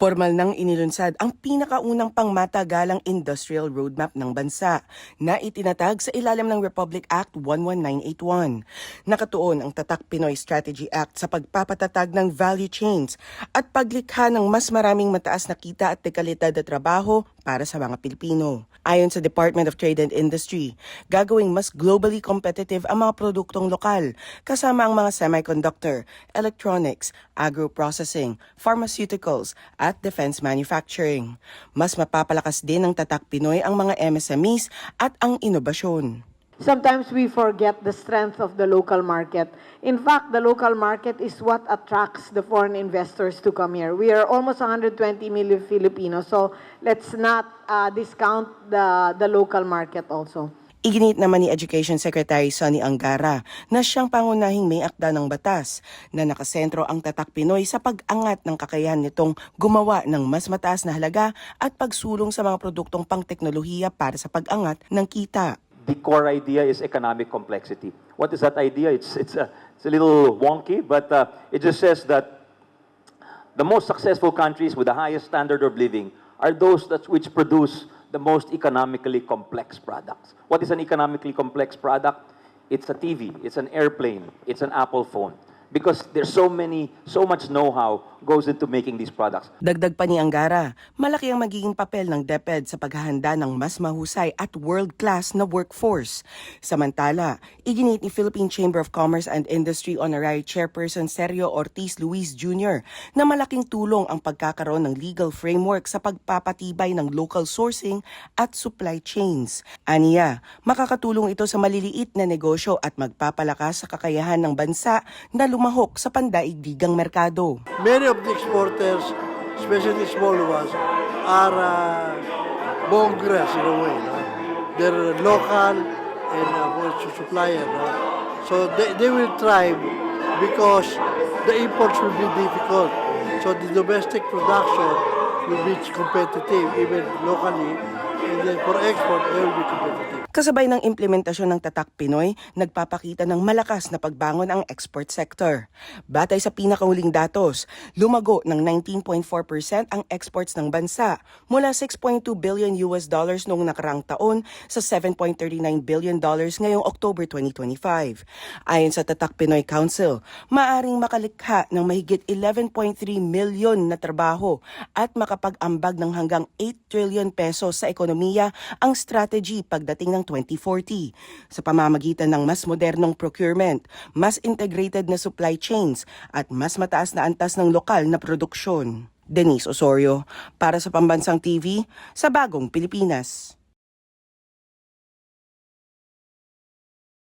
Formal nang inilunsad ang pinakaunang pangmatagalang industrial roadmap ng bansa na itinatag sa ilalim ng Republic Act 11981. Nakatuon ang Tatak Pinoy Strategy Act sa pagpapatatag ng value chains at paglikha ng mas maraming mataas na kita at dekalidad na trabaho para sa mga Pilipino. Ayon sa Department of Trade and Industry, gagawing mas globally competitive ang mga produktong lokal, kasama ang mga semiconductor, electronics, agro-processing, pharmaceuticals, at defense manufacturing. Mas mapapalakas din ng Tatak Pinoy ang mga MSMEs at ang inobasyon. Sometimes we forget the strength of the local market. In fact, the local market is what attracts the foreign investors to come here. We are almost 120 million Filipinos, so let's not uh, discount the, the local market also. Iginit naman ni Education Secretary Sonny Angara na siyang pangunahing may akda ng batas na nakasentro ang tatak Pinoy sa pag-angat ng kakayahan nitong gumawa ng mas mataas na halaga at pagsulong sa mga produktong pang-teknolohiya para sa pag-angat ng kita. the core idea is economic complexity. What is that idea? It's, it's, a, it's a little wonky, but uh, it just says that the most successful countries with the highest standard of living are those that which produce the most economically complex products. What is an economically complex product? It's a TV, it's an airplane, it's an Apple phone. Because there's so many, so much know-how goes into making these products. Dagdag pa ni Angara, malaki ang magiging papel ng DepEd sa paghahanda ng mas mahusay at world-class na workforce. Samantala, iginit ni Philippine Chamber of Commerce and Industry Honorary Chairperson Sergio Ortiz Luis Jr. na malaking tulong ang pagkakaroon ng legal framework sa pagpapatibay ng local sourcing at supply chains. Aniya, makakatulong ito sa maliliit na negosyo at magpapalakas sa kakayahan ng bansa na lumahok sa pandaigdigang merkado. many of the exporters, especially small ones, are uh, mongrels in a way. They're local and uh, supplier. So they, they will thrive because the imports will be difficult. So the domestic production will be competitive even locally. For export, will be competitive. Kasabay ng implementasyon ng Tatak Pinoy, nagpapakita ng malakas na pagbangon ang export sector. Batay sa pinakahuling datos, lumago ng 19.4% ang exports ng bansa mula 6.2 billion US dollars noong nakarang taon sa 7.39 billion dollars ngayong October 2025. Ayon sa Tatak Pinoy Council, maaring makalikha ng mahigit 11.3 milyon na trabaho at makapag-ambag ng hanggang 8 trillion pesos sa ekonomiya ang strategy pagdating ng 2040 sa pamamagitan ng mas modernong procurement, mas integrated na supply chains at mas mataas na antas ng lokal na produksyon. Denise Osorio, para sa Pambansang TV, sa Bagong Pilipinas.